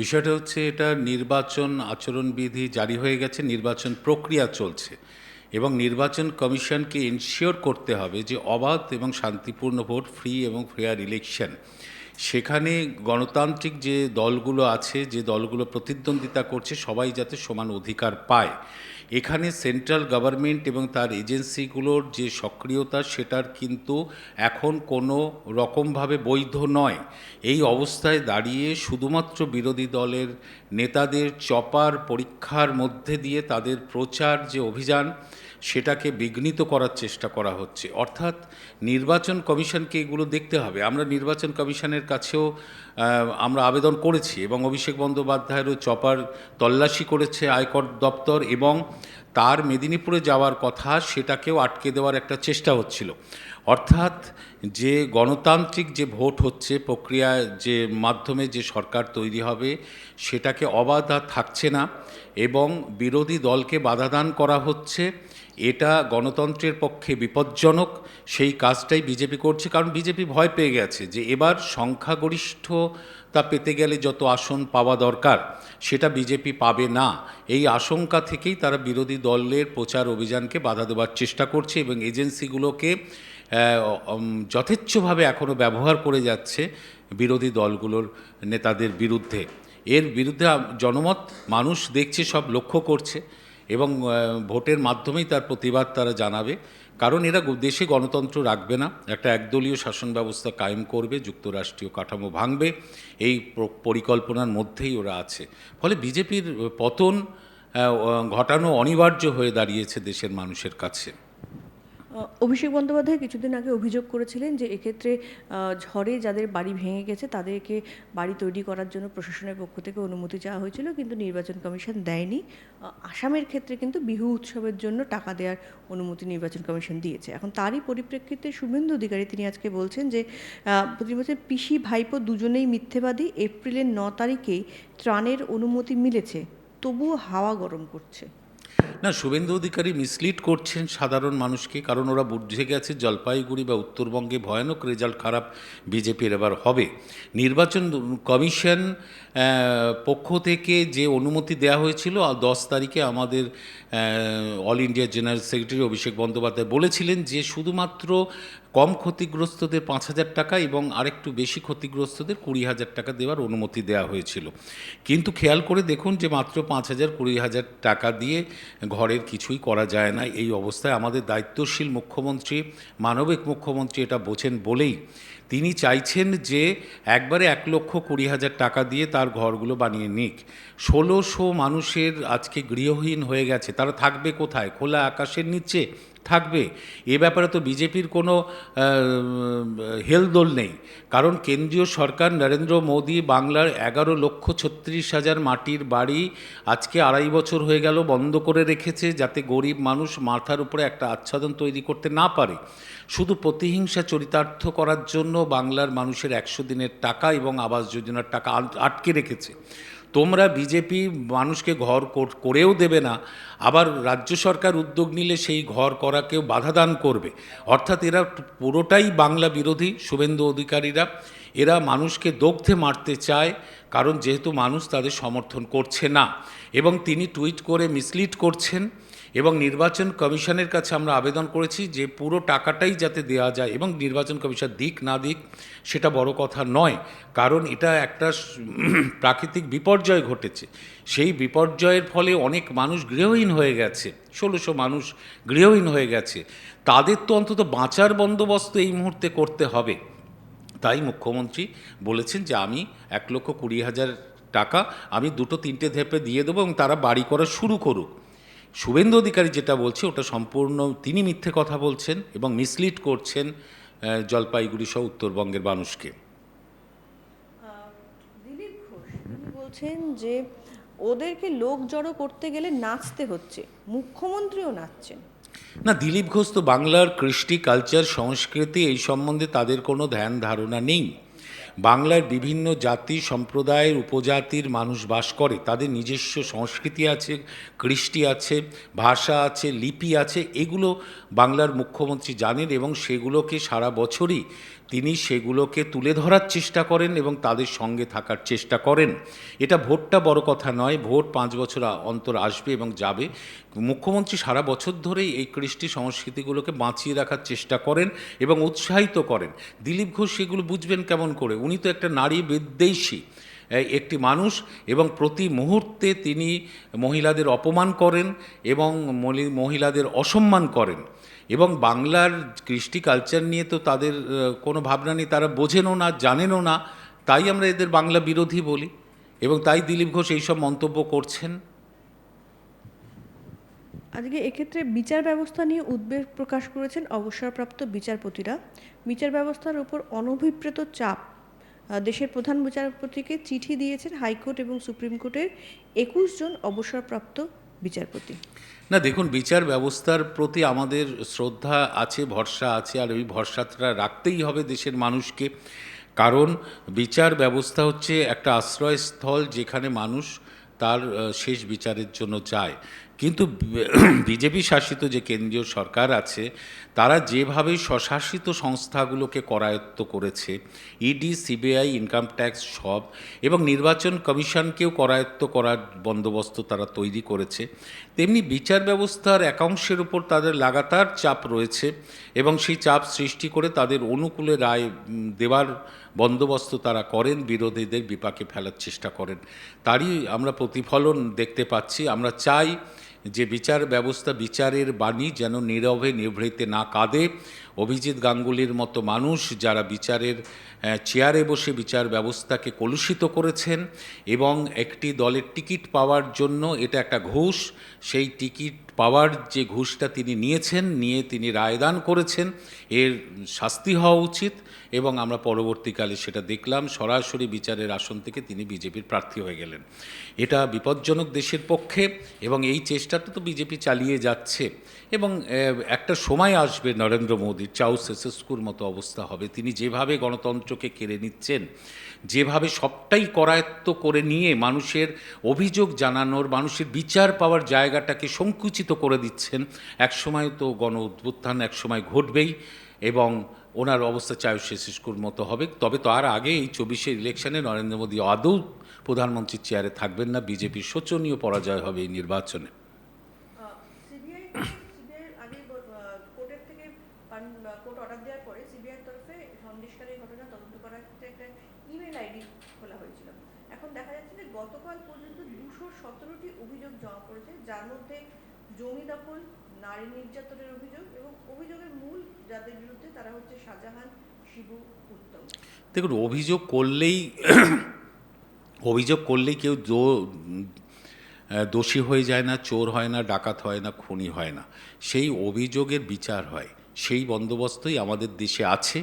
বিষয়টা হচ্ছে এটা নির্বাচন আচরণবিধি জারি হয়ে গেছে, নির্বাচন প্রক্রিয়া চলছে এবং নির্বাচন কমিশনকে এনশিওর করতে হবে যে অবাধ এবং শান্তিপূর্ণ ভোট ফ্রি এবং ফেয়ার ইলেকশন সেখানে গণতান্ত্রিক যে দলগুলো আছে, যে দলগুলো প্রতিদ্বন্দ্বিতা করছে, সবাই যাতে সমান অধিকার পায়। এখানে সেন্ট্রাল গভর্নমেন্ট এবং তার এজেন্সিগুলোর যে সক্রিয়তা সেটার কিন্তু এখন কোনো রকমভাবে বৈধ নয়। এই অবস্থায় দাঁড়িয়ে শুধুমাত্র বিরোধী দলের নেতাদের চপার পরীক্ষার মধ্যে দিয়ে তাদের প্রচার যে অভিযান সেটাকে বিঘ্নিত করার চেষ্টা করা হচ্ছে। অর্থাৎ নির্বাচন কমিশনকে এগুলো দেখতে হবে। আমরা নির্বাচন কমিশনের কাছেও আমরা আবেদন করেছি এবং অভিষেক বন্দ্যোপাধ্যায়েরও চপার তল্লাশি করেছে আয়কর দপ্তর এবং তার মেদিনীপুরে যাওয়ার কথা সেটাকেও আটকে দেওয়ার একটা চেষ্টা হচ্ছিল। অর্থাৎ যে গণতান্ত্রিক যে ভোট হচ্ছে, প্রক্রিয়া যে মাধ্যমে যে সরকার তৈরি হবে, সেটাকে অবাধ থাকছে না এবং বিরোধী দলকে বাধাদান করা হচ্ছে। এটা গণতন্ত্রের পক্ষে বিপজ্জনক, সেই কাজটাই বিজেপি করছে, কারণ বিজেপি ভয় পেয়ে গেছে যে এবার সংখ্যাগরিষ্ঠতা পেতে গেলে যত আসন পাওয়া দরকার, সেটা বিজেপি পাবে না। এই আশঙ্কা থেকেই তারা বিরোধী দলের প্রচার অভিযানকে বাধা দেওয়ার চেষ্টা করছে এবং এজেন্সিগুলোকে যথেচ্ছভাবে এখনও ব্যবহার করে যাচ্ছে বিরোধী দলগুলোর নেতাদের বিরুদ্ধে। এর বিরুদ্ধে জনমত, মানুষ দেখছে, সব লক্ষ্য করছে। এবং ভোটের মাধ্যমেই তার প্রতিবাদ তারা জানাবে। কারণ এরা দেশে গণতন্ত্র রাখবে না। একটা একদলীয় শাসন ব্যবস্থা কায়েম করবে, যুক্তরাষ্ট্রীয় কাঠামো ভাঙবে, এই পরিকল্পনার মধ্যেই ওরা আছে। ফলে বিজেপির পতন ঘটানো অনিবার্য হয়ে দাঁড়িয়েছে দেশের মানুষের কাছে। অভিষেক বন্দ্যোপাধ্যায় কিছুদিন আগে অভিযোগ করেছিলেন যে এক্ষেত্রে ঝড়ে যাদের বাড়ি ভেঙে গেছে তাদেরকে বাড়ি তৈরি করার জন্য প্রশাসনের পক্ষ থেকে অনুমতি চাওয়া হয়েছিল, কিন্তু নির্বাচন কমিশন দেয়নি। আসামের ক্ষেত্রে কিন্তু বিহু উৎসবের জন্য টাকা দেওয়ার অনুমতি নির্বাচন কমিশন দিয়েছে। এখন তারই পরিপ্রেক্ষিতে শুভেন্দু অধিকারী তিনি আজকে বলছেন যে তিনি বলছেন পিসি, ভাইপো দুজনেই মিথ্যেবাদী, এপ্রিলের ন তারিখেই ত্রাণের অনুমতি মিলেছে, তবুও হাওয়া গরম করছে। না, শুভেন্দু অধিকারী মিসলিড করছেন সাধারণ মানুষকে, কারণ ওরা বুঝে গেছে জলপাইগুড়ি বা উত্তরবঙ্গে ভয়ানক রেজাল্ট খারাপ বিজেপির এবার হবে। নির্বাচন কমিশন পক্ষ থেকে যে অনুমতি দেওয়া হয়েছিল দশ তারিখে আমাদের all India general secretary Abhishek Bandyopadhyay বলেছিলেন যে, শুধুমাত্র কম ক্ষতিগ্রস্তদের পাঁচ হাজার টাকা এবং আরেকটু বেশি ক্ষতিগ্রস্তদের কুড়ি হাজার টাকা দেওয়ার অনুমতি দেওয়া হয়েছিল। কিন্তু খেয়াল করে দেখুন যে মাত্র পাঁচ হাজার, কুড়ি হাজার টাকা দিয়ে ঘরের কিছুই করা যায় না। এই অবস্থায় আমাদের দায়িত্বশীল মুখ্যমন্ত্রী, মানবিক মুখ্যমন্ত্রী এটা বোঝেন বলেই তিনি চাইছেন যে একবারে এক লক্ষ কুড়ি হাজার টাকা দিয়ে তার ঘরগুলো বানিয়ে নিক। ষোলোশো মানুষের আজকে গৃহহীন হয়ে গেছে। তারা থাকবে কোথায়? খোলা আকাশের নিচে থাকবে? এ ব্যাপারে তো বিজেপির কোনো হেলদোল নেই। কারণ কেন্দ্রীয় সরকার নরেন্দ্র মোদী বাংলার এগারো লক্ষ ছত্রিশ হাজার মাটির বাড়ি আজকে আড়াই বছর হয়ে গেল বন্ধ করে রেখেছে যাতে গরিব মানুষ মাথার উপরে একটা আচ্ছাদন তৈরি করতে না পারে। শুধু প্রতিহিংসা চরিতার্থ করার জন্য বাংলার মানুষের একশো দিনের টাকা এবং আবাস যোজনার টাকা আটকে রেখেছে। তোমরা বিজেপি মানুষকে ঘর কর- করেও দেবে না, আবার রাজ্য সরকার উদ্যোগ নিলে সেই ঘর করাকেও বাধা দান করবে। অর্থাৎ এরা পুরোটাই বাংলা বিরোধী, শুভেন্দু অধিকারীরা। এরা মানুষকে দগ্ধে মারতে চায়, কারণ যেহেতু মানুষ তাদের সমর্থন করছে না। এবং তিনি টুইট করে মিসলিড করছেন এবং নির্বাচন কমিশনের কাছে আমরা আবেদন করেছি যে পুরো টাকাটাই যাতে দেওয়া যায় এবং নির্বাচন কমিশন দিক না দিক, সেটা বড় কথা নয়। কারণ এটা একটা প্রাকৃতিক বিপর্যয় ঘটেছে। সেই বিপর্যয়ের ফলে অনেক মানুষ গৃহহীন হয়ে গেছে। ষোলোশো মানুষ গৃহহীন হয়ে গেছে। তাদের তো অন্তত বাঁচার বন্দোবস্ত এই মুহূর্তে করতে হবে। তাই মুখ্যমন্ত্রী বলেছেন যে আমি এক লক্ষ কুড়ি হাজার টাকা, আমি দুটো তিনটে ধাপে দিয়ে দেবো এবং তারা বাড়ি করা শুরু করুক। শুভেন্দু অধিকারী যেটা বলছে ওটা সম্পূর্ণ তিনি মিথ্যে কথা বলছেন এবং মিসলিড করছেন জলপাইগুড়ি সহ উত্তরবঙ্গের মানুষকে। দিলীপ ঘোষ বলছেন যে ওদেরকে লোক জড়ো করতে গেলে নাচতে হচ্ছে মুখ্যমন্ত্রীও নাচছেন। না দিলীপ ঘোষ তো বাংলার কৃষ্টি কালচার সংস্কৃতি এই সম্বন্ধে তাদের কোনো ধ্যান ধারণা নেই। বাংলার বিভিন্ন জাতি, সম্প্রদায়ের উপজাতির মানুষ বাস করে, তাদের নিজস্ব সংস্কৃতি আছে, কৃষ্টি আছে, ভাষা আছে, লিপি আছে, এগুলো বাংলার মুখ্যমন্ত্রী জানেন এবং সেগুলোকে সারা বছরই তিনি সেগুলোকে তুলে ধরার চেষ্টা করেন এবং তাদের সঙ্গে থাকার চেষ্টা করেন। এটা ভোটটা বড় কথা নয়, ভোট পাঁচ বছর অন্তর আসবে এবং যাবে। মুখ্যমন্ত্রী সারা বছর ধরেই এই কৃষ্টি সংস্কৃতিগুলোকে বাঁচিয়ে রাখার চেষ্টা করেন এবং উৎসাহিত করেন। দিলীপ ঘোষ সেগুলো বুঝবেন কেমন করে? উনি তো একটা নারী বিদ্বেষী একটি মানুষ এবং প্রতি মুহূর্তে তিনি মহিলাদের অপমান করেন এবং মহিলাদের অসম্মান করেন এবং বাংলার কৃষ্টি কালচার নিয়ে তো তাদের কোনো ভাবনা নেই, তারা বোঝেনও না, জানেনও না, তাই আমরা এদের বাংলা বিরোধী বলি এবং তাই দিলীপ ঘোষ এইসব মন্তব্য করছেন। আজকে এক্ষেত্রে বিচার ব্যবস্থা নিয়ে উদ্বেগ প্রকাশ করেছেন অবসরপ্রাপ্ত বিচারপতিরা। বিচার ব্যবস্থার উপর অনভিপ্রেত চাপ দেশের প্রধান বিচারপতিকে চিঠি দিয়েছেন হাইকোর্ট এবং সুপ্রিম কোর্টের একুশ জন অবসরপ্রাপ্ত বিচারপতি। না, দেখুন, বিচার ব্যবস্থার প্রতি আমাদের শ্রদ্ধা আছে, ভরসা আছে, আর ওই ভরসাটা রাখতেই হবে দেশের মানুষকে। কারণ বিচার ব্যবস্থা হচ্ছে একটা আশ্রয়স্থল যেখানে মানুষ তার শেষ বিচারের জন্য যায়। কিন্তু বিজেপি শাসিত যে কেন্দ্রীয় সরকার আছে, তারা যেভাবে স্বশাসিত সংস্থাগুলোকে করায়ত্ত করেছে ইডি সিবিআই ইনকাম ট্যাক্স সব, এবং নির্বাচন কমিশনকেও করায়ত্ত করার বন্দোবস্ত তারা তৈরি করেছে, তেমনি বিচার ব্যবস্থার একাংশের উপর তাদের লাগাতার চাপ রয়েছে, এবং সেই চাপ সৃষ্টি করে তাদের অনুকূলে রায় দেওয়ার বন্দোবস্ত তারা করেন, বিরোধীদের বিপাকে ফেলার চেষ্টা করেন। তারই আমরা প্রতিফলন দেখতে পাচ্ছি, আমরা চাই যে বিচার ব্যবস্থা বিচারের বাণী যেন নীরবে নিভৃতে না কাঁদে অভিজিৎ গাঙ্গুলির মতো মানুষ যারা বিচারের চেয়ারে বসে বিচার ব্যবস্থাকে কলুষিত করেছেন এবং একটি দলের টিকিট পাওয়ার জন্য এটা একটা ঘুষ, সেই টিকিট পাওয়ার যে ঘুষটা তিনি নিয়েছেন, নিয়ে তিনি রায়দান করেছেন, এর শাস্তি হওয়া উচিত এবং আমরা পরবর্তীকালে সেটা দেখলাম, সরাসরি বিচারের আসন থেকে তিনি বিজেপির প্রার্থী হয়ে গেলেন। এটা বিপজ্জনক দেশের পক্ষে এবং এই চেষ্টাটা তো বিজেপি চালিয়ে যাচ্ছে এবং একটা সময় আসবে নরেন্দ্র মোদীর চাউ সেসেস্কুর মতো অবস্থা হবে। তিনি যেভাবে গণতন্ত্রকে কেড়ে নিচ্ছেন, যেভাবে সবটাই করায়ত্ত করে নিয়ে মানুষের অভিযোগ জানানোর, মানুষের বিচার পাওয়ার জায়গাটাকে সংকুচিত করে দিচ্ছেন, একসময় তো গণ উত্থান একসময় ঘটবেই এবং ওনার অবস্থা চায় শেষকুর মতো হবে। তবে তার আগে এই চব্বিশের ইলেকশনে নরেন্দ্র মোদী আদৌ প্রধানমন্ত্রীর চেয়ারে থাকবেন না, বিজেপির শোচনীয় পরাজয় হবে এই নির্বাচনে সিবিআই সিবিআই আগে কোর্টের থেকে কোর্ট অর্ডার দেওয়ার পরে সিবিআইয়ের তরফে সন্দেশকারী ঘটনা তদন্ত করার ক্ষেত্রে একটা আইডি খোলা হয়েছিল। এখন দেখা যাচ্ছে যে গতকাল পর্যন্ত দুশো সতেরোটি অভিযোগ জমা পড়েছে, যার মধ্যে জমি দখল, নারী নির্যাতনের অভিযোগ এবং অভিযোগের মূল যাদের বিরুদ্ধে তারা হচ্ছে শাহজাহান, শিবু, উত্তম। দেখুন, অভিযোগ করলেই অভিযোগ করলেই কেউ দোষী হয়ে যায় না, চোর হয় না, ডাকাত হয় না, খুনি হয় না। সেই অভিযোগের বিচার হয়, সেই বন্দোবস্তই আমাদের দেশে আছে।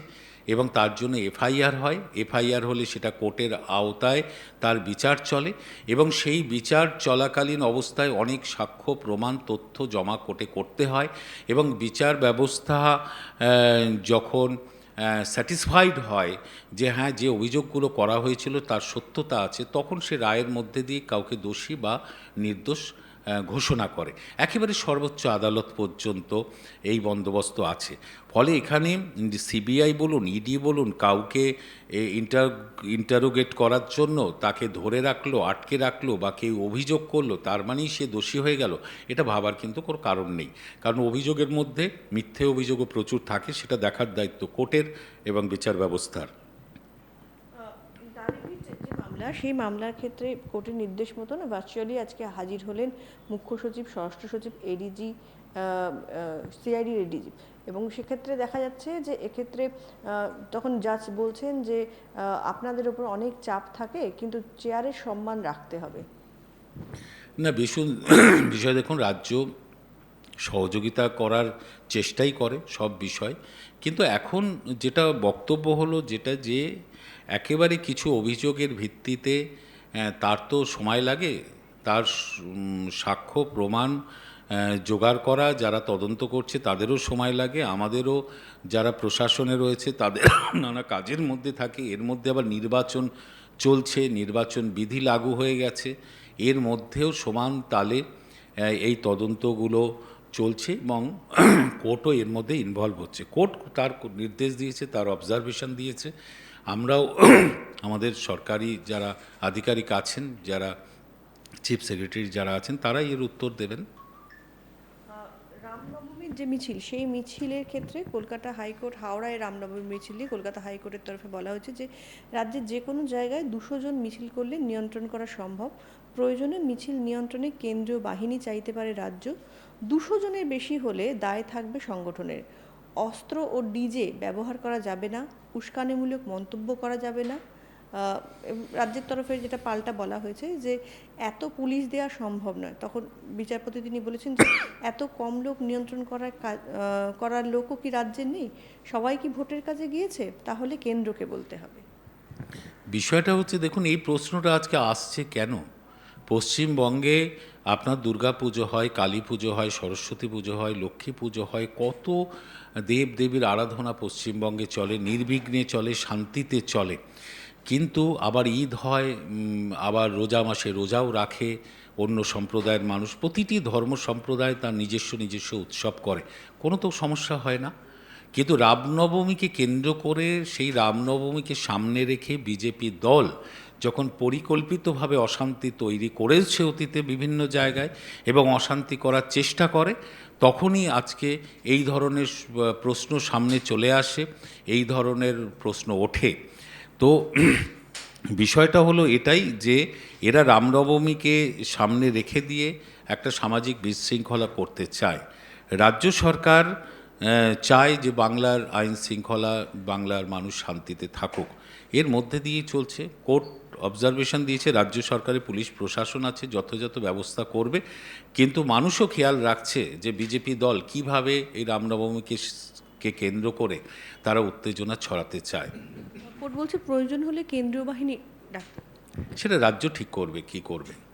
এবং তার জন্য এফআইআর হয়। এফআইআর হলে সেটা কোর্টের আওতায় তার বিচার চলে এবং সেই বিচার চলাকালীন অবস্থায় অনেক সাক্ষ্য, প্রমাণ, তথ্য জমা কোর্টে করতে হয় এবং বিচার ব্যবস্থা যখন স্যাটিসফাইড হয় যে হ্যাঁ যে অভিযোগগুলো করা হয়েছিল তার সত্যতা আছে, তখন সে রায়ের মধ্যে দিয়ে কাউকে দোষী বা নির্দোষ ঘোষণা করে। একেবারে সর্বোচ্চ আদালত পর্যন্ত এই বন্দোবস্ত আছে। ফলে এখানে সিবিআই বলুন, ইডি বলুন, কাউকে ইন্টার, ইন্টারোগেট করার জন্য তাকে ধরে রাখল, আটকে রাখল বা কেউ অভিযোগ করল, তার মানেই সে দোষী হয়ে গেল, এটা ভাবার কিন্তু কোনো কারণ নেই। কারণ অভিযোগের মধ্যে মিথ্যে অভিযোগও প্রচুর থাকে, সেটা দেখার দায়িত্ব কোর্টের এবং বিচার ব্যবস্থার। মামলা। সেই মামলার ক্ষেত্রে কোর্টের নির্দেশ মতন ভার্চুয়ালি আজকে হাজির হলেন মুখ্য সচিব, স্বরাষ্ট্র সচিব এডিজি সিআইডির এডিজি এবং সেক্ষেত্রে দেখা যাচ্ছে যে এক্ষেত্রে তখন জাজ বলছেন যে আপনাদের উপর অনেক চাপ থাকে, কিন্তু চেয়ারের সম্মান রাখতে হবে। না, ভীষণ, বিষয় দেখুন, রাজ্য সহযোগিতা করার চেষ্টাই করে সব বিষয়। কিন্তু এখন যেটা বক্তব্য হলো যেটা যে একেবারে কিছু অভিযোগের ভিত্তিতে তার তো সময় লাগে। তার সাক্ষ্য, প্রমাণ জোগাড় করা, যারা তদন্ত করছে তাদেরও সময় লাগে। আমাদেরও যারা প্রশাসনে রয়েছে তাদের নানা কাজের মধ্যে থাকে। এর মধ্যে আবার নির্বাচন চলছে, নির্বাচন বিধি লাগু হয়ে গেছে। এর মধ্যেও সমান তালে এই তদন্তগুলো চলছে এবং কোর্টও এর মধ্যে ইনভলভ হচ্ছে। কোর্ট তার নির্দেশ দিয়েছে, তার অবজারভেশন দিয়েছে। আমরাও আমাদের সরকারি যারা আধিকারিক আছেন, যারা চিফ সেক্রেটারি যারা আছেন, তারাই এর উত্তর দেবেন। রামনবমীর যে মিছিল, সেই মিছিলের ক্ষেত্রে কলকাতা হাইকোর্ট, হাওড়ায় রামনবমীর মিছিল কলকাতা হাইকোর্টের তরফে বলা হয়েছে যে, রাজ্যের যে কোনো জায়গায় দুশো জন মিছিল করলে নিয়ন্ত্রণ করা সম্ভব। প্রয়োজনে মিছিল নিয়ন্ত্রণে কেন্দ্রীয় বাহিনী চাইতে পারে রাজ্য। দুশো জনের বেশি হলে দায় থাকবে সংগঠনের। অস্ত্র ও ডিজে ব্যবহার করা যাবে না, উস্কানিমূলক মন্তব্য করা যাবে না। রাজ্যের তরফে যেটা পাল্টা বলা হয়েছে যে, এত পুলিশ দেওয়া সম্ভব নয়। তখন বিচারপতি তিনি বলেছেন যে, এত কম লোক নিয়ন্ত্রণ করার করার লোকও কি রাজ্যের নেই? সবাই কি ভোটের কাজে গিয়েছে? তাহলে কেন্দ্রকে বলতে হবে। বিষয়টা হচ্ছে, দেখুন, এই প্রশ্নটা আজকে আসছে কেন? পশ্চিমবঙ্গে আপনার দুর্গা পুজো হয়, কালী পুজো হয়, সরস্বতী পুজো হয়, লক্ষ্মী পুজো হয়, কত দেব দেবীর আরাধনা পশ্চিমবঙ্গে চলে, নির্বিঘ্নে চলে, শান্তিতে চলে। কিন্তু আবার ঈদ হয় আবার রোজা মাসে রোজাও রাখে, অন্য সম্প্রদায়ের মানুষ। প্রতিটি ধর্ম সম্প্রদায় তার নিজস্ব নিজস্ব উৎসব করে। কোনো তো সমস্যা হয় না। কিন্তু রামনবমীকে কেন্দ্র করে সেই রামনবমীকে সামনে রেখে বিজেপি দল যখন পরিকল্পিতভাবে অশান্তি তৈরি করেছে অতীতে বিভিন্ন জায়গায় এবং অশান্তি করার চেষ্টা করে, তখনই আজকে এই ধরনের প্রশ্ন সামনে চলে আসে, এই ধরনের প্রশ্ন ওঠে। তো বিষয়টা হলো এটাই যে, এরা রামনবমীকে সামনে রেখে দিয়ে একটা সামাজিক বিশৃঙ্খলা করতে চায়। রাজ্য সরকার চায় যে বাংলার আইন শৃঙ্খলা বাংলার মানুষ শান্তিতে থাকুক। এর মধ্যে দিয়েই চলছে। কোর্ট অবজারভেশন দিয়েছে রাজ্য সরকারের পুলিশ প্রশাসন আছে যথাযথ ব্যবস্থা করবে। কিন্তু মানুষও খেয়াল রাখছে যে বিজেপি দল কীভাবে এই রামনবমীকে কে কেন্দ্র করে তারা উত্তেজনা ছড়াতে চায়। কোর্ট বলছে প্রয়োজন হলে কেন্দ্রীয় বাহিনী সেটা রাজ্য ঠিক করবে কি করবে।